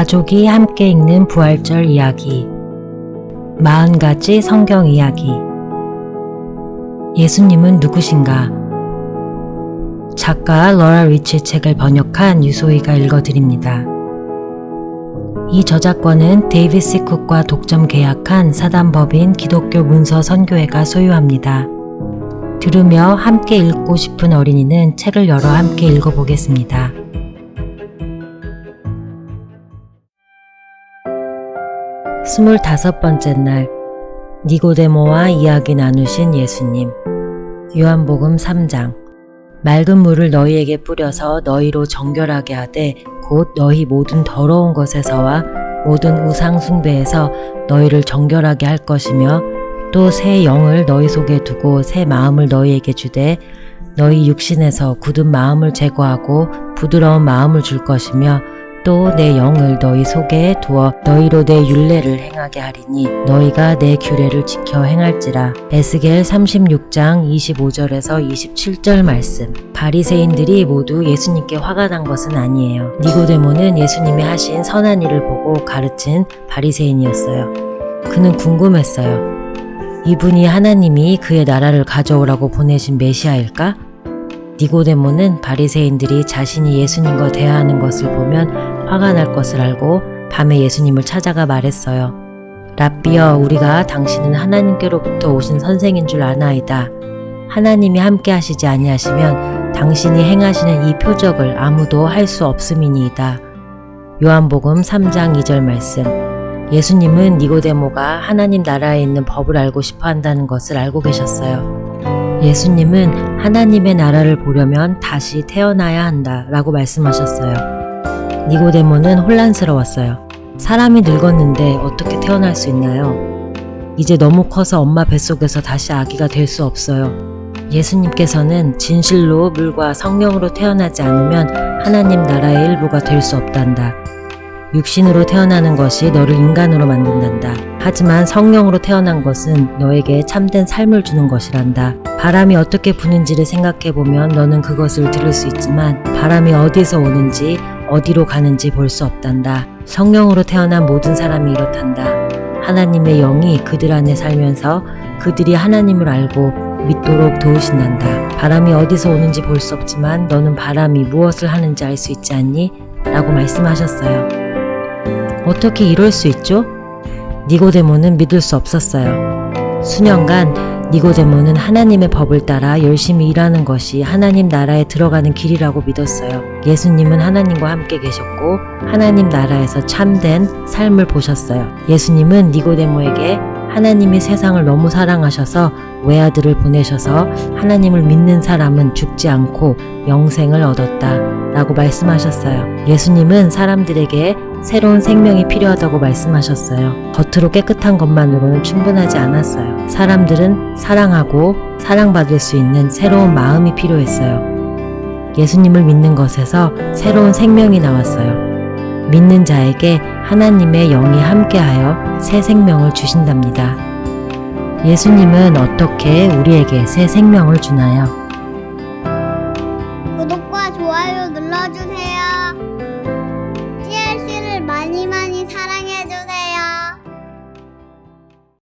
가족이 함께 읽는 부활절 이야기. 40가지 성경 이야기. 예수님은 누구신가? 작가 러라 리치 책을 번역한 유소희가 읽어드립니다. 이 저작권은 데이비스 쿡과 독점 계약한 사단법인 기독교 문서 선교회가 소유합니다. 들으며 함께 읽고 싶은 어린이는 책을 열어 함께 읽어보겠습니다. 스물다섯 번째 날 니고데모와 이야기 나누신 예수님 요한복음 3장. 맑은 물을 너희에게 뿌려서 너희로 정결하게 하되 곧 너희 모든 더러운 것에서와 모든 우상 숭배에서 너희를 정결하게 할 것이며 또 새 영을 너희 속에 두고 새 마음을 너희에게 주되 너희 육신에서 굳은 마음을 제거하고 부드러운 마음을 줄 것이며 또 내 영을 너희 속에 두어 너희로 내 율례를 행하게 하리니 너희가 내 규례를 지켜 행할지라. 에스겔 36장 25절에서 27절 말씀. 바리새인들이 모두 예수님께 화가 난 것은 아니에요. 니고데모는 예수님이 하신 선한 일을 보고 가르친 바리새인이었어요. 그는 궁금했어요. 이분이 하나님이 그의 나라를 가져오라고 보내신 메시아일까? 니고데모는 바리새인들이 자신이 예수님과 대화하는 것을 보면 화가 날 것을 알고 밤에 예수님을 찾아가 말했어요. 라비여 우리가 당신은 하나님께로부터 오신 선생인 줄 아나이다. 하나님이 함께 하시지 아니하시면 당신이 행하시는 이 표적을 아무도 할 수 없음이니이다. 요한복음 3장 2절 말씀. 예수님은 니고데모가 하나님 나라에 있는 법을 알고 싶어 한다는 것을 알고 계셨어요. 예수님은 하나님의 나라를 보려면 다시 태어나야 한다 라고 말씀하셨어요. 니고데모는 혼란스러웠어요. 사람이 늙었는데 어떻게 태어날 수 있나요? 이제 너무 커서 엄마 뱃속에서 다시 아기가 될 수 없어요. 예수님께서는 진실로 물과 성령으로 태어나지 않으면 하나님 나라의 일부가 될 수 없단다. 육신으로 태어나는 것이 너를 인간으로 만든단다. 하지만 성령으로 태어난 것은 너에게 참된 삶을 주는 것이란다. 바람이 어떻게 부는지를 생각해보면 너는 그것을 들을 수 있지만 바람이 어디서 오는지 어디로 가는지 볼 수 없단다. 성령으로 태어난 모든 사람이 이렇단다. 하나님의 영이 그들 안에 살면서 그들이 하나님을 알고 믿도록 도우신단다. 바람이 어디서 오는지 볼 수 없지만 너는 바람이 무엇을 하는지 알 수 있지 않니? 라고 말씀하셨어요. 어떻게 이럴 수 있죠? 니고데모는 믿을 수 없었어요. 수년간 니고데모는 하나님의 법을 따라 열심히 일하는 것이 하나님 나라에 들어가는 길이라고 믿었어요. 예수님은 하나님과 함께 계셨고 하나님 나라에서 참된 삶을 보셨어요. 예수님은 니고데모에게 하나님이 세상을 너무 사랑하셔서 외아들을 보내셔서 하나님을 믿는 사람은 죽지 않고 영생을 얻었다 라고 말씀하셨어요. 예수님은 사람들에게 새로운 생명이 필요하다고 말씀하셨어요. 겉으로 깨끗한 것만으로는 충분하지 않았어요. 사람들은 사랑하고 사랑받을 수 있는 새로운 마음이 필요했어요. 예수님을 믿는 것에서 새로운 생명이 나왔어요. 믿는 자에게 하나님의 영이 함께하여 새 생명을 주신답니다. 예수님은 어떻게 우리에게 새 생명을 주나요?